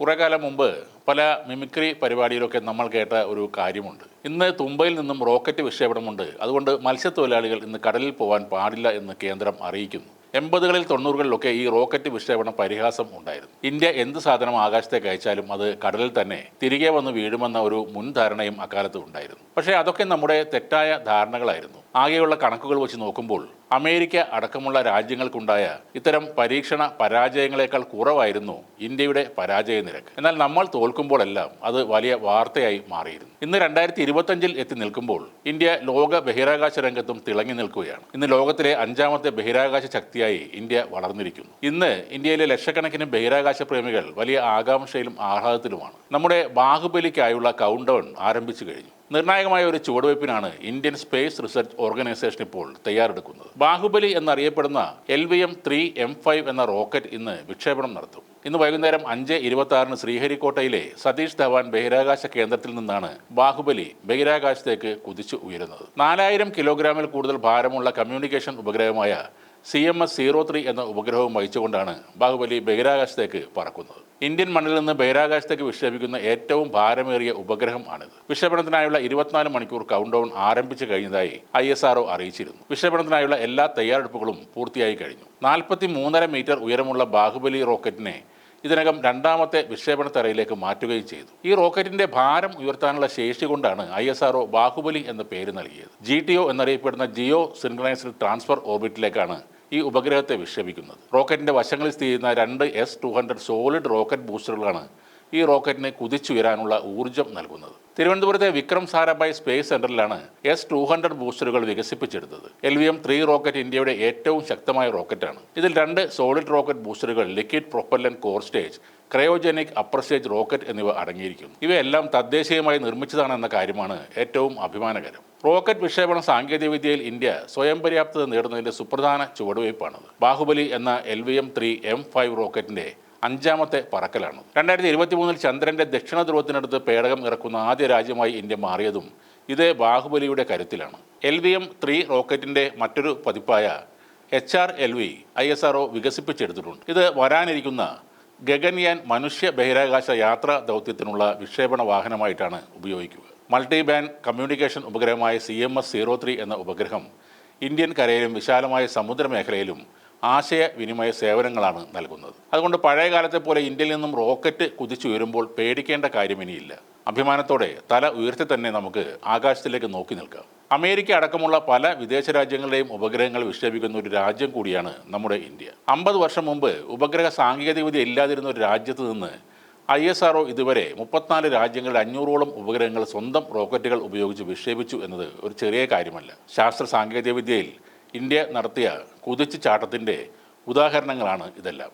കുറെ കാലം മുമ്പ് പല മിമിക്രി പരിപാടിയിലൊക്കെ നമ്മൾ കേട്ട ഒരു കാര്യമുണ്ട്. ഇന്ന് തുമ്പയിൽ നിന്നും റോക്കറ്റ് വിക്ഷേപണമുണ്ട്. അതുകൊണ്ട് മത്സ്യത്തൊഴിലാളികൾ ഇന്ന് കടലിൽ പോകാൻ പാടില്ല എന്ന് കേന്ദ്രം അറിയിക്കുന്നു. എൺപതുകളിൽ തൊണ്ണൂറുകളിലൊക്കെ ഈ റോക്കറ്റ് വിക്ഷേപണ പരിഹാസം ഉണ്ടായിരുന്നു. ഇന്ത്യ എന്ത് സാധനം ആകാശത്തേക്ക് അയച്ചാലും അത് കടലിൽ തന്നെ തിരികെ വന്ന് വീഴുമെന്ന ഒരു മുൻധാരണയും അക്കാലത്ത് ഉണ്ടായിരുന്നു. പക്ഷേ അതൊക്കെ നമ്മുടെ തെറ്റായ ധാരണകളായിരുന്നു. ആകെയുള്ള കണക്കുകൾ വെച്ച് നോക്കുമ്പോൾ അമേരിക്ക അടക്കമുള്ള രാജ്യങ്ങൾക്കുണ്ടായ ഇത്തരം പരീക്ഷണ പരാജയങ്ങളെക്കാൾ കുറവായിരുന്നു ഇന്ത്യയുടെ പരാജയ നിരക്ക് എന്നാൽ നമ്മൾ തോൽക്കുമ്പോഴെല്ലാം അത് വലിയ വാർത്തയായി മാറിയിരുന്നു. ഇന്ന് രണ്ടായിരത്തി ഇരുപത്തഞ്ചിൽ എത്തി നിൽക്കുമ്പോൾ ഇന്ത്യ ലോക ബഹിരാകാശ രംഗത്തും തിളങ്ങി നിൽക്കുകയാണ്. ഇന്ന് ലോകത്തിലെ അഞ്ചാമത്തെ ബഹിരാകാശ ശക്തിയായി ഇന്ത്യ വളർന്നിരിക്കുന്നു. ഇന്ന് ഇന്ത്യയിലെ ലക്ഷക്കണക്കിന് ബഹിരാകാശ പ്രേമികൾ വലിയ ആകാംക്ഷയിലും ആഹ്ലാദത്തിലുമാണ്. നമ്മുടെ ബാഹുബലിക്കായുള്ള കൗണ്ട് ഡൗൺ ആരംഭിച്ചു കഴിഞ്ഞു. നിർണായകമായ ഒരു ചുവടുവയ്പ്പിനാണ് ഇന്ത്യൻ സ്പേസ് റിസർച്ച് ഓർഗനൈസേഷൻ ഇപ്പോൾ തയ്യാറെടുക്കുന്നത്. ബാഹുബലി എന്നറിയപ്പെടുന്ന L V M three M five എന്ന റോക്കറ്റ് ഇന്ന് വിക്ഷേപണം നടത്തും. ഇന്ന് വൈകുന്നേരം അഞ്ച് ഇരുപത്തി ശ്രീഹരിക്കോട്ടയിലെ സതീഷ് ധവാൻ ബഹിരാകാശ കേന്ദ്രത്തിൽ നിന്നാണ് ബാഹുബലി ബഹിരാകാശത്തേക്ക് കുതിച്ചു ഉയരുന്നത്. നാലായിരം കിലോഗ്രാമിൽ കൂടുതൽ ഭാരമുള്ള communication ഉപഗ്രഹമായ C M S zero three എന്ന ഉപഗ്രഹവും വഹിച്ചുകൊണ്ടാണ് ബാഹുബലി ബഹിരാകാശത്തേക്ക് പറക്കുന്നത്. ഇന്ത്യൻ മണ്ണിൽ നിന്ന് ബഹിരാകാശത്തേക്ക് വിക്ഷേപിക്കുന്ന ഏറ്റവും ഭാരമേറിയ ഉപഗ്രഹം ആണിത്. വിക്ഷേപണത്തിനായുള്ള ഇരുപത്തിനാല് മണിക്കൂർ കൗണ്ട് ഡൗൺ ആരംഭിച്ചു കഴിഞ്ഞതായി ഐ എസ് ആർഒ അറിയിച്ചിരുന്നു. വിക്ഷേപണത്തിനായുള്ള എല്ലാ തയ്യാറെടുപ്പുകളും പൂർത്തിയായി കഴിഞ്ഞു. നാൽപ്പത്തി മൂന്നര മീറ്റർ ഉയരമുള്ള ബാഹുബലി റോക്കറ്റിനെ ഇതിനകം രണ്ടാമത്തെ വിക്ഷേപണ തറയിലേക്ക് മാറ്റുകയും ചെയ്തു. ഈ റോക്കറ്റിന്റെ ഭാരം ഉയർത്താനുള്ള ശേഷി കൊണ്ടാണ് ഐ എസ് ആർഒ ബാഹുബലി എന്ന പേര് നൽകിയത്. ജി ടി ഒ എന്നറിയപ്പെടുന്ന ജിയോ സിൻക്രണൈസ്ഡ് ട്രാൻസ്ഫർ ഓർബിറ്റിലേക്കാണ് ഈ ഉപഗ്രഹത്തെ വിക്ഷേപിക്കുന്നത്. റോക്കറ്റിന്റെ വശങ്ങളിൽ സ്ഥിതി ചെയ്യുന്ന രണ്ട് S two hundred solid rocket ബൂസ്റ്ററുകളാണ് ഈ റോക്കറ്റിനെ കുതിച്ചുയരാനുള്ള ഊർജം നൽകുന്നത്. തിരുവനന്തപുരത്തെ വിക്രം സാരാഭായ് സ്പേസ് സെന്ററിലാണ് എസ് ടു ഹൺഡ്രഡ് ബൂസ്റ്ററുകൾ വികസിപ്പിച്ചെടുത്തത്. L V M three rocket ഇന്ത്യയുടെ ഏറ്റവും ശക്തമായ റോക്കറ്റാണ്. ഇതിൽ രണ്ട് solid rocket ബൂസ്റ്ററുകൾ liquid propellant core stage cryogenic upper stage rocket എന്നിവ അടങ്ങിയിരിക്കുന്നു. ഇവയെല്ലാം തദ്ദേശീയമായി നിർമ്മിച്ചതാണെന്ന കാര്യമാണ് ഏറ്റവും അഭിമാനകരം. റോക്കറ്റ് വിക്ഷേപണ സാങ്കേതികവിദ്യയിൽ ഇന്ത്യ സ്വയം പര്യാപ്തത നേടുന്നതിന്റെ സുപ്രധാന ചുവടുവയ്പ്പാണത്. ബാഹുബലി എന്ന L V M three M five റോക്കറ്റിന്റെ അഞ്ചാമത്തെ പറക്കലാണ്. രണ്ടായിരത്തി ഇരുപത്തി മൂന്നിൽ ചന്ദ്രന്റെ ദക്ഷിണ ധ്രുവത്തിനടുത്ത് പേടകം ഇറക്കുന്ന ആദ്യ രാജ്യമായി ഇന്ത്യ മാറിയതും ഇത് ബാഹുബലിയുടെ കരുത്തിലാണ്. എൽ വി എം ത്രീ റോക്കറ്റിന്റെ മറ്റൊരു പതിപ്പായ H R L V I S R O വികസിപ്പിച്ചെടുത്തിട്ടുണ്ട്. ഇത് വരാനിരിക്കുന്ന ഗഗൻയാൻ മനുഷ്യ ബഹിരാകാശ യാത്രാ ദൗത്യത്തിനുള്ള വിക്ഷേപണ വാഹനമായിട്ടാണ് ഉപയോഗിക്കുക. Multi band communication ഉപഗ്രഹമായ C M S zero three എന്ന ഉപഗ്രഹം ഇന്ത്യൻ കരയിലും വിശാലമായ സമുദ്രമേഖലയിലും ആശയവിനിമയ സേവനങ്ങളാണ് നൽകുന്നത്. അതുകൊണ്ട് പഴയ കാലത്തെ പോലെ ഇന്ത്യയിൽ നിന്നും റോക്കറ്റ് കുതിച്ചുയരുമ്പോൾ പേടിക്കേണ്ട കാര്യം ഇനിയില്ല. അഭിമാനത്തോടെ തല ഉയർത്തി തന്നെ നമുക്ക് ആകാശത്തിലേക്ക് നോക്കി നിൽക്കാം. അമേരിക്ക അടക്കമുള്ള പല വിദേശ രാജ്യങ്ങളുടെയും ഉപഗ്രഹങ്ങൾ വിക്ഷേപിക്കുന്ന ഒരു രാജ്യം കൂടിയാണ് നമ്മുടെ ഇന്ത്യ. അമ്പത് വർഷം മുമ്പ് ഉപഗ്രഹ സാങ്കേതികവിദ്യ ഇല്ലാതിരുന്ന ഒരു രാജ്യത്ത് നിന്ന് ഐ എസ് ആർഒ ഇതുവരെ മുപ്പത്തിനാല് രാജ്യങ്ങളുടെ അഞ്ഞൂറോളം ഉപഗ്രഹങ്ങൾ സ്വന്തം റോക്കറ്റുകൾ ഉപയോഗിച്ച് വിക്ഷേപിച്ചു എന്നത് ഒരു ചെറിയ കാര്യമല്ല. ശാസ്ത്ര സാങ്കേതികവിദ്യയിൽ ഇന്ത്യ നടത്തിയ കുതിച്ചു ചാട്ടത്തിന്റെ ഉദാഹരണങ്ങളാണ് ഇതെല്ലാം.